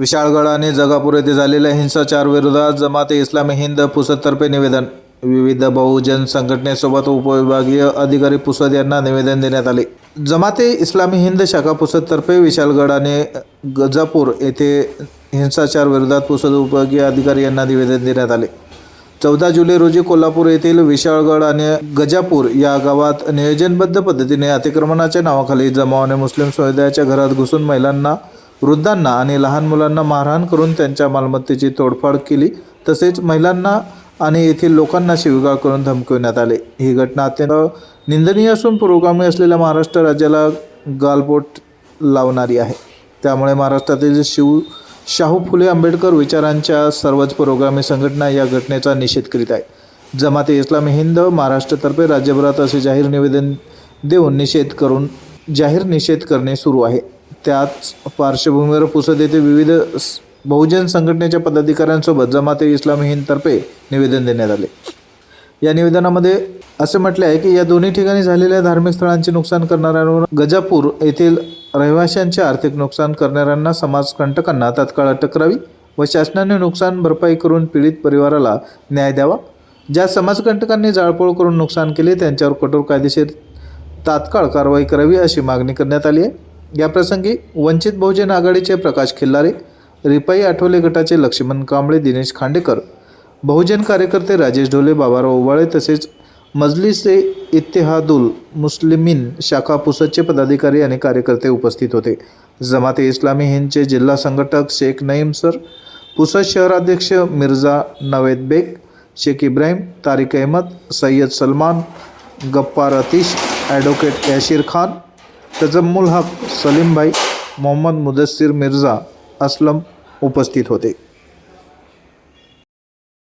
विशाळगड आणि जगापूर येथे झालेल्या हिंसाचार विरोधात जमाते इस्लामी हिंद पुसदतर्फे निवेदन. विविध बहुजन संघटनेसोबत उपविभागीय अधिकारी पुसद यांना निवेदन देण्यात आले. जमाते इस्लामी हिंद शाखा पुसदतर्फे विशाळगड आणि गजापूर येथे हिंसाचार विरोधात पुसद उपविभागीय अधिकारी यांना निवेदन देण्यात आले. चौदा जुलै रोजी कोल्हापूर येथील विशाळगड आणि गजापूर या गावात नियोजनबद्ध पद्धतीने अतिक्रमणाच्या नावाखाली जमावाने मुस्लिम समुदायाच्या घरात घुसून महिलांना वृद्धांना आणि लहान मुलांना मारहाण करून त्यांच्या मालमत्तेची तोडफाड केली. तसेच महिलांना आणि येथील लोकांना शिवीगाळ करून धमकविण्यात आले. ही घटना अत्यंत निंदनीय असून पुरोगामी असलेल्या महाराष्ट्र राज्याला गालबोट लावणारी आहे. त्यामुळे महाराष्ट्रातील शिव शाहू फुले आंबेडकर विचारांच्या सर्वच पुरोगामी संघटना या घटनेचा निषेध करीत आहे जमाते इस्लामी हिंद महाराष्ट्रातर्फे राज्यभरात असे जाहीर निवेदन देऊन निषेध करून जाहीर निषेध करणे सुरू आहे. त्याच पार्श्वभूमीवर पुसद येथे विविध बहुजन संघटनेच्या पदाधिकाऱ्यांसोबत जमाते इस्लाम हिंदतर्फे निवेदन देण्यात आले. या निवेदनामध्ये असे म्हटले आहे की या दोन्ही ठिकाणी झालेल्या धार्मिक स्थळांचे नुकसान करणाऱ्यांवर गजापूर येथील रहिवाशांचे आर्थिक नुकसान करणाऱ्यांना समाजकंटकांना तात्काळ अटक करावी व शासनाने नुकसान भरपाई करून पीडित परिवाराला न्याय द्यावा. ज्या समाजकंटकांनी जाळपोळ करून नुकसान केले त्यांच्यावर कठोर कायदेशीर तात्काळ कारवाई करावी अशी मागणी करण्यात आली आहे. याप्रसंगी वंचित बहुजन आघाडीचे प्रकाश खिल्लारे रिपाई आठवले गटाचे लक्ष्मण कांबळे दिनेश खांडेकर बहुजन कार्यकर्ते राजेश ढोले बाबाराव ओवाळे तसेच मजलिस ए इत्तेहादुल मुस्लिमीन शाखा पुसदचे पदाधिकारी आणि कार्यकर्ते उपस्थित होते. जमाते इस्लामी हिंदचे जिल्हा संघटक शेख नईम सर पुसद शहराध्यक्ष मिर्झा नवेद बेग शेख इब्राहिम तारिक अहमद सय्यद सलमान गप्पार अतीश ॲडव्होकेट याशीर खान तजम्मुल हक सलीमभाई मोहम्मद मुदस्सिर मिर्झा असलम उपस्थित होते.